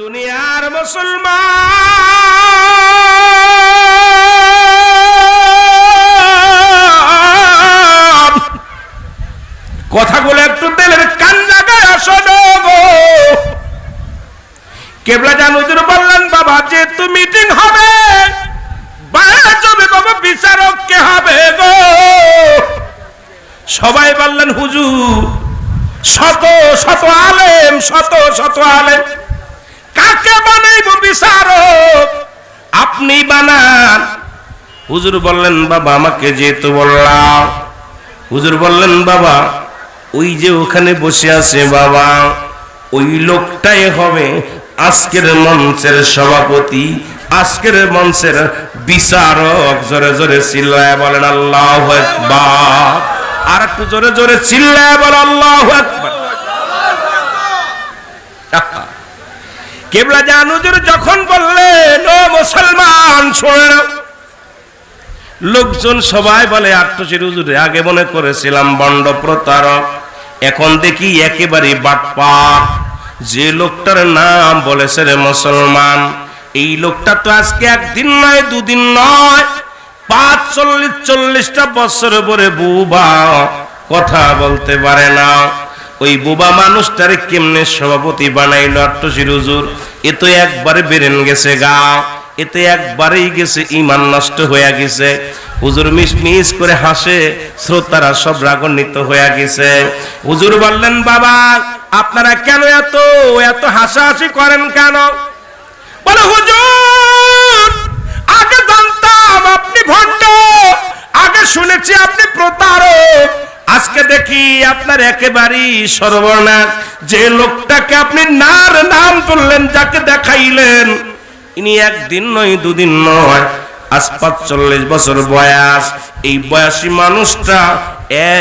দুনিয়ার মুসলমান। কথাগুলো একটু তেলের কান জায়গায় শোনো গো। কেবলা জানুজুর বললেন, বাবা যেহেতু মিটিং হবে বিচারক কে হবে গো? সবাই বললেন, হুজুর, শত শত আলেম, শত শত আলেম আপনি বানান। হুজুর বললেন, বাবা, আমাকে যেহেতু বললাম। হুজুর বললেন, বাবা, ওই যে ওখানে বসে আছে বাবা, ওই লোকটাই হবে আজকের মঞ্চের সভাপতি, আজকের মঞ্চের বিচারক জোরে জোরে চিল্লায় বলেন, আল্লাহ আর একটু জোরে জোরে চিল্লায় বলেন, আল্লাহ একবার কেবলা জানুজুর যখন বললেন ও মুসলমান, শোনে নাও। লোকজন সবাই বলে আটশো হুজুরে, আগে মনে করেছিলাম বন্ড প্রতারক। এখন দেখি একেবারে বাটপা যে লোকটার নাম বলেছে রে মুসলমান, এই লোকটা তো আজকে একদিন নয়, দুদিন নয় পাঁচ চল্লিশ চল্লিশটা বছর পরে বুবা, কথা বলতে পারে না। ওই বোবা মানুষটারে কেমনে সভাপতি বানাইলো আট্টশির হুজুর? এ তো একবারে বেরেন গেছে গা। এতে একবারেই গেছে, ইমান নষ্ট হয়ে গেছে। হুজুর মিস করে হাসে, শ্রোতারা সব রাগান্বিত হয়ে গেছে। হুজুর বললেন, বাবা, আপনারা কেন এত এত হাসাহাসি করেন কেন? বলে, হুজুর, আগে জানতাম আপনি ভণ্ড, আগে শুনেছি আপনি প্রতারক। আজকে দেখি আপনার একেবারেই সর্বনাশ। যে লোকটাকে আপনি নার নাম তুললেন, যাকে দেখাইলেন, ইনি একদিন নয়, দুদিন নয়, আজ পাঁচচল্লিশ বছর বয়স। এই বয়সী মানুষটা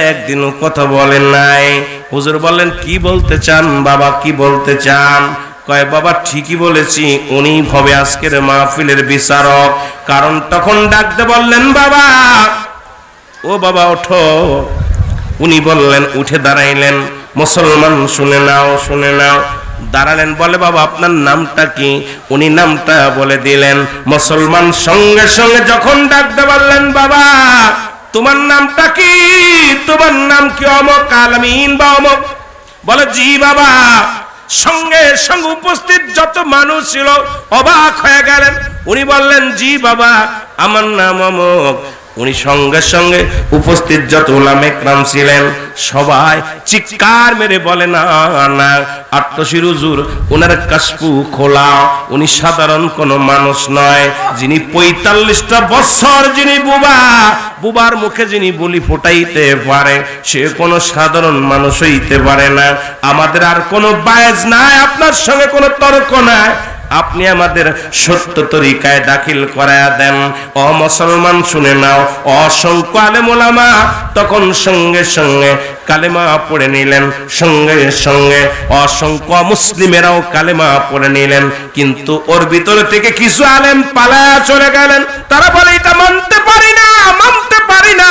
একদিনও কথা বলেন নাই। হুজুর বলেন কি বলতে চান বাবা, কি বলতে চান? কয়, বাবা, ঠিকই বলেছি উনি হবে আজকের মাহফিলের বিচারক। কারণ তখন ডাকতে বললেন, বাবা, ও বাবা, ওঠো। উনি বললেন, উঠে দাঁড়াইলেন। মুসলমান, শুনে নাও শুনে নাও। দাঁড়ালেন, বলে, বাবা, আপনার নামটা কি? উনি নামটা বলে দিলেন, মুসলমান সঙ্গে সঙ্গে যখন ডাকতে পারলেন বাবা, তোমার নামটা কি? তোমার নাম কি অমক আলমিন বা অমক? বলে, জি, বাবা। সঙ্গে সঙ্গে উপস্থিত যত মানুষ ছিল, অবাক হয়ে গেলেন। উনি বললেন, জি, বাবা, আমার নাম অমক উনি সঙ্গে সঙ্গে উপস্থিত যত ওলামেকরাম ছিলেন, সবাই চিৎকার মেরে বলে, না না, আত্মশির ওনার কাশপু খোলা। উনি সাধারণ কোনো মানুষ নয়, যিনি পঁয়তাল্লিশটা বছর যিনি বুবা, বুবার মুখে যিনি বলি ফোটাইতে পারে, সে কোনো সাধারণ মানুষ হইতে পারে না। আমাদের আর কোনো বায়াজ নাই, আপনার সঙ্গে কোনো তর্ক নাই। আপনি আমাদের সত্য তরিকায় দাখিল করায়া দেন। অ মুসলমান, শুনে নাও। অসংখ্য আলেমোলামা তখন সঙ্গে সঙ্গে কালেমা পড়ে নিলেন, সঙ্গে সঙ্গে অসংখ্য মুসলিমেরাও কালেমা পড়ে নিলেন। কিন্তু ওর ভিতরে থেকে কিছু আলেম পালায়া চলে গেলেন। তারা বলে, এটা মানতে পারি না, মানতে পারি না।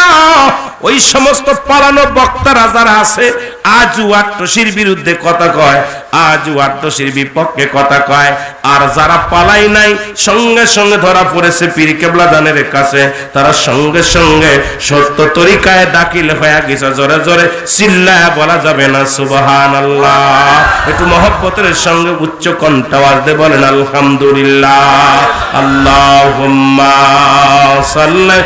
ওই সমস্ত পালানো বক্তারা যারা আছে আজও আট্টসির বিরুদ্ধে কথা কয় আজও আট্টসির বিপক্ষে কথা কয়। আর যারা পালাই নাই, সঙ্গে সঙ্গে ধরা পড়েছে পীর দানের কাছে। তারা সঙ্গে সঙ্গে সত্য তরিকায় দাখিল হয়ে গেছে। জোরে জোরে চিল্লায় বলা যাবে না সুবহান আল্লাহ একটু মহব্বতের সঙ্গে উচ্চ কণ্ঠ আওয়াজ দিয়ে বলেন, আলহামদুলিল্লাহ। আল্লাহ সাল্লাহ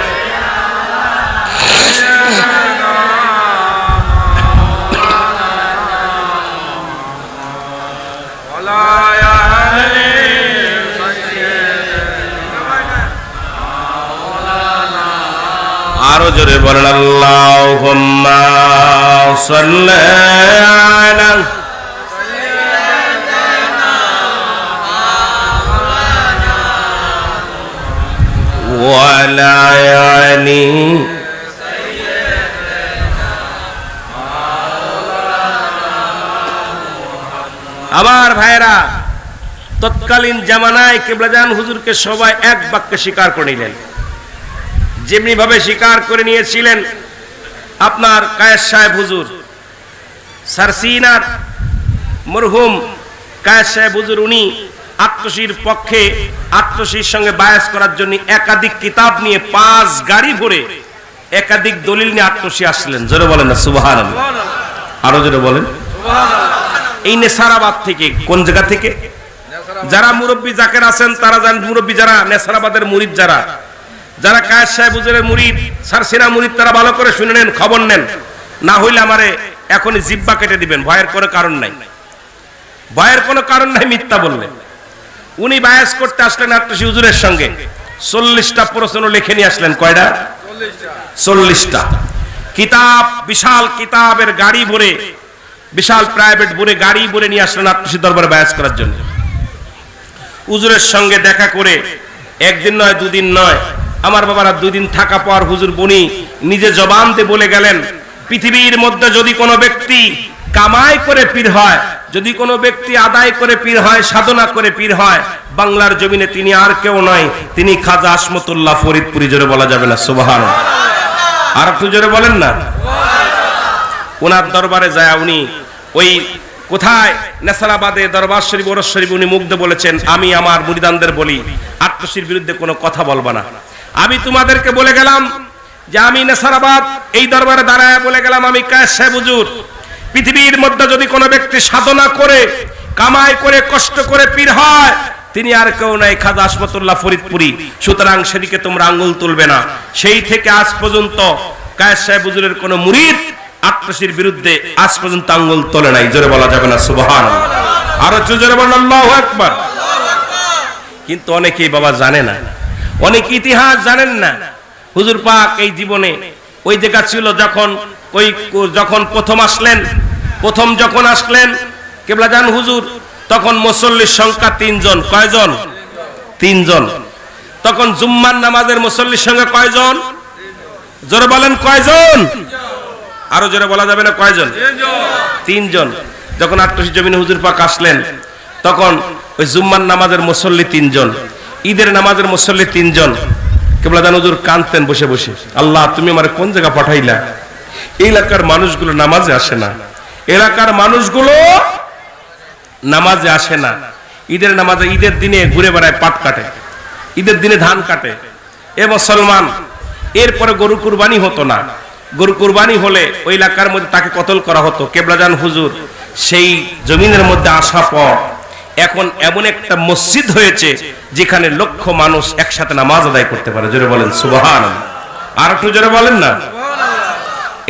জোরে বলেন আল্লাহ ওয়ালায়ানি আবার ভাইরা তৎকালীন জামানায় কেবলাজান হুজুরকে সবাই এক বাক্যে স্বীকার করে নিলেন। যেমনি ভাবে স্বীকার করে নিয়েছিলেন আপনার কায়েস সাহেব হুজুর সারসিনার মরহুম কায়েস সাহেব হুজুর, উনি আত্মশীর পক্ষে আত্মশীর সঙ্গে বায়াস করার জন্য একাধিক কিতাব নিয়ে পাঁচ গাড়ি ভরে একাধিক দলিল নিয়ে আত্মশী আসলেন। জোরে বলেন না সুবাহান আরও জোরে বলেন। এই নেসারাবাদ থেকে, কোন জায়গা থেকে? যারা মুরব্বী জাকের আছেন, তারা জান মুরব্বী যারা, নেসারাবাদের মুরিদ যারা। যারা কায়েস সাহেব হুজুরের মুরিদ সারসিনা মুরিদ, তারা ভালো করে শুনে নেন, খবর নেন। না হইলে আমারে এখনই জিব্বা কেটে দিবেন, ভয়ের কোনো কারণ নাই। ভয়ের কোনো কারণ নাই, মিথ্যা বললেন। উনি বায়াস করতে আসলেন আত্মসী হুজুরের সঙ্গে। চল্লিশটা প্রশ্ন লিখে নিয়ে আসলেন, কয়টা? চল্লিশটা। কিতাব, বিশাল কিতাবের গাড়ি ভরে, বিশাল প্রাইভেট ভরে গাড়ি ভরে নিয়ে আসলেন আত্মসী দরবারে বায়াস করার জন্য। হুজুরের সঙ্গে দেখা করে, একদিন নয়, দুদিন নয় আমার বাবারা দুদিন থাকা পর হুজুর বনি নিজে জবানতে বলে গেলেন, পৃথিবীর মধ্যে যদি কোনো ব্যক্তি কামাই করে পীর হয়, যদি কোনো ব্যক্তি আদায় করে পীর হয়, সাধনা করে পীর হয়, বাংলার জমিনে তিনি আর কেউ নয়, তিনি খাজা আসমতুল্লাহ ফরিদপুরি জোরে বলা যাবে না সুবাহান আর একটু জোরে বলেন না। ওনার দরবারে যায় উনি, ওই কোথায়? নেসারাবাদে দরবার শরীফ, ওরস শরীফ উনি মুগ্ধ বলেছেন, আমি আমার মুরিদানদের বলি, আত্মশীর বিরুদ্ধে কোনো কথা বলব না। আমি তোমাদেরকে বলে গেলাম যে আমি নেসারাবাদ এই দরবারে দাঁড়ায় বলে গেলাম, আমি কায়েস সাহেব হুজুর। পৃথিবীর মধ্যে যদি কোনো ব্যক্তি সাধনা করে, কামাই করে, কষ্ট করে পীর হয়, তিনি আর কেউ নাই, খাজা আসমতুল্লাহ ফরিদপুরি। সুতরাং সেদিকে তোমরা আঙ্গুল তুলবে না। সেই থেকে আজ পর্যন্ত কায়েস সাহেব হুজুরের কোনো মুরিদ আত্মসীর বিরুদ্ধে আজ পর্যন্ত আঙ্গুল তোলে নাই। জোরে বলা যাবে না সুবহান আরও জোরে বলেন, আল্লাহু আকবার। কিন্তু অনেকেই বাবা জানে না। অনেক ইতিহাস জানেন না। হুজুর পাক এই জীবনে ওই জায়গা ছিল যখন ওই যখন প্রথম আসলেন, প্রথম যখন আসলেন, কেবলা জান হুজুর, তখন মুসল্লির সংখ্যা তিনজন, কয়জন? তিনজন। তখন জুম্মার নামাজের মুসল্লির সঙ্গে কয়জন? জোরে বলেন কয়জন? আরও জোরে বলা যাবে না কয়জন? তিনজন। যখন আটটসি জমিনে হুজুর পাক আসলেন, তখন ওই জুম্মার নামাজের মুসল্লি তিনজন। ঈদের নামাজের মুসল্লি তিনজন। কেবলা জান, হুজুর কানতেন বসে বসে। আল্লাহ, তুমি আমার কোন জায়গা পাঠাইলা? এলাকার মানুষগুলো নামাজে আসে না। এলাকার মানুষগুলো নামাজে আসে না। ঈদের নামাজে ঈদের দিনে ঘুরে বেড়ায়, পাট কাটে। ঈদের দিনে ধান কাটে। এ মুসলমান, এরপরে গরু কুরবানি হতো না। গরু কুরবানি হলে ওই এলাকার মধ্যে তাকে কতল করা হতো? কেবলাজান হুজুর, সেই জমিনের মধ্যে আসা পর এখন এমন একটা মসজিদ হয়েছে যেখানে লক্ষ মানুষ একসাথে নামাজ আদায় করতে পারে। জোরে বলেন সুবহান আর একটু জোরে বলেন না?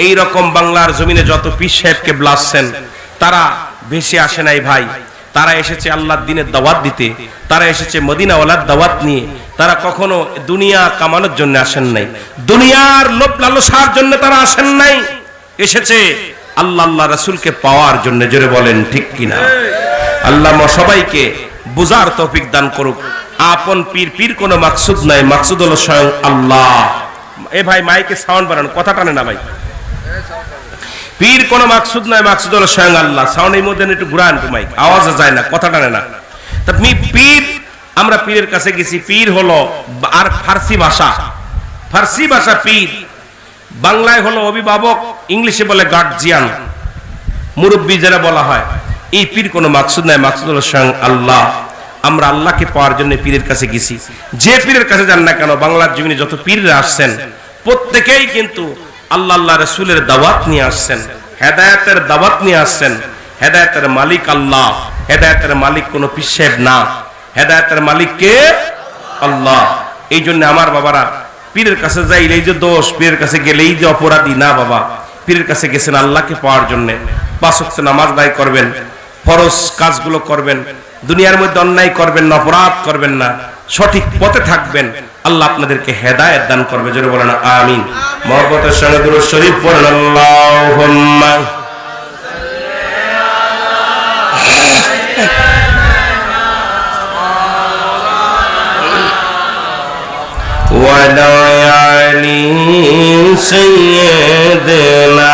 এই রকম বাংলার জমিনে যত পীর সাহেবকে ব্লাসছেন তারা ভেসে আসে নাই ভাই। তারা এসেছে আল্লাহর দিনের দাওয়াত দিতে, তারা এসেছে মদিনাওয়ালার দাওয়াত নিয়ে। তারা কখনো দুনিয়া কামানোর জন্য আসেন নাই। দুনিয়ার লোভ লালসার জন্য তারা আসেন নাই। এসেছে আল্লাহ আল্লাহ রাসূলকে পাওয়ার জন্য। জোরে বলেন, ঠিক কিনা? আল্লাহ সবাইকে বুজার তৌফিক দান করুক। আপন পীর পীর কোনো মাকসুদ নাই। মাকসুদ হলো স্বয়ং আল্লাহ। এ ভাই, মাইকে সাউন্ড বাড়ান। কথা টানে না ভাই। পীর কোন মাকসুদ নাই, মাকসুদ হলো স্বয়ং আল্লাহ। সাউন্ড এই মধ্যে একটু ঘুরান মাইক। আওয়াজে যায় না, কথা টানে না। তুমি পীর, আমরা পীরের কাছে গেছি। পীর হলো আর ফার্সি ভাষা। ফার্সি ভাষা পীর। বাংলায় হলো অভিভাবক, ইংলিশে বলে গার্জিয়ান। মুরব্বী যারা বলা হয়। এই পীর কোনো মাকসুদ নাই, মাকসুদ হলো স্বয়ং আল্লাহ। আমরা আল্লাহকে পাওয়ার জন্য পীরের কাছে গেছি। যে পীরের কাছে যান না কেন, বাংলার জমিনে যত পীররা আসছেন, প্রত্যেকেই কিন্তু আল্লাহ আল্লাহ রসুলের দাওয়াত নিয়ে আসছেন, হেদায়তের দাওয়াত নিয়ে আসছেন। হেদায়তের মালিক আল্লাহ, হেদায়তের মালিক কোনো পিসেব না। হেদায়তের মালিক কে? আল্লাহ। এই জন্য আমার বাবারা, পীরের কাছে যাইলে এই যে দোষ, পীরের কাছে গেলেই যে অপরাধী, না বাবা। পীরের কাছে গেছেন আল্লাহকে পাওয়ার জন্য। পাঁচ নামাজ দায় করবেন ফরজ কাজগুলো করবেন দুনিয়ার মধ্যে অন্যায় করবেন না অপরাধ করবেন না সঠিক পথে থাকবেন আল্লাহ আপনাদেরকে হেদায়েত দান করবে জোরে বলেন আমিন মহব্বতের সঙ্গে দুরূদ শরীফ পড়েন আল্লাহুম্মা وعلى آل سيدنا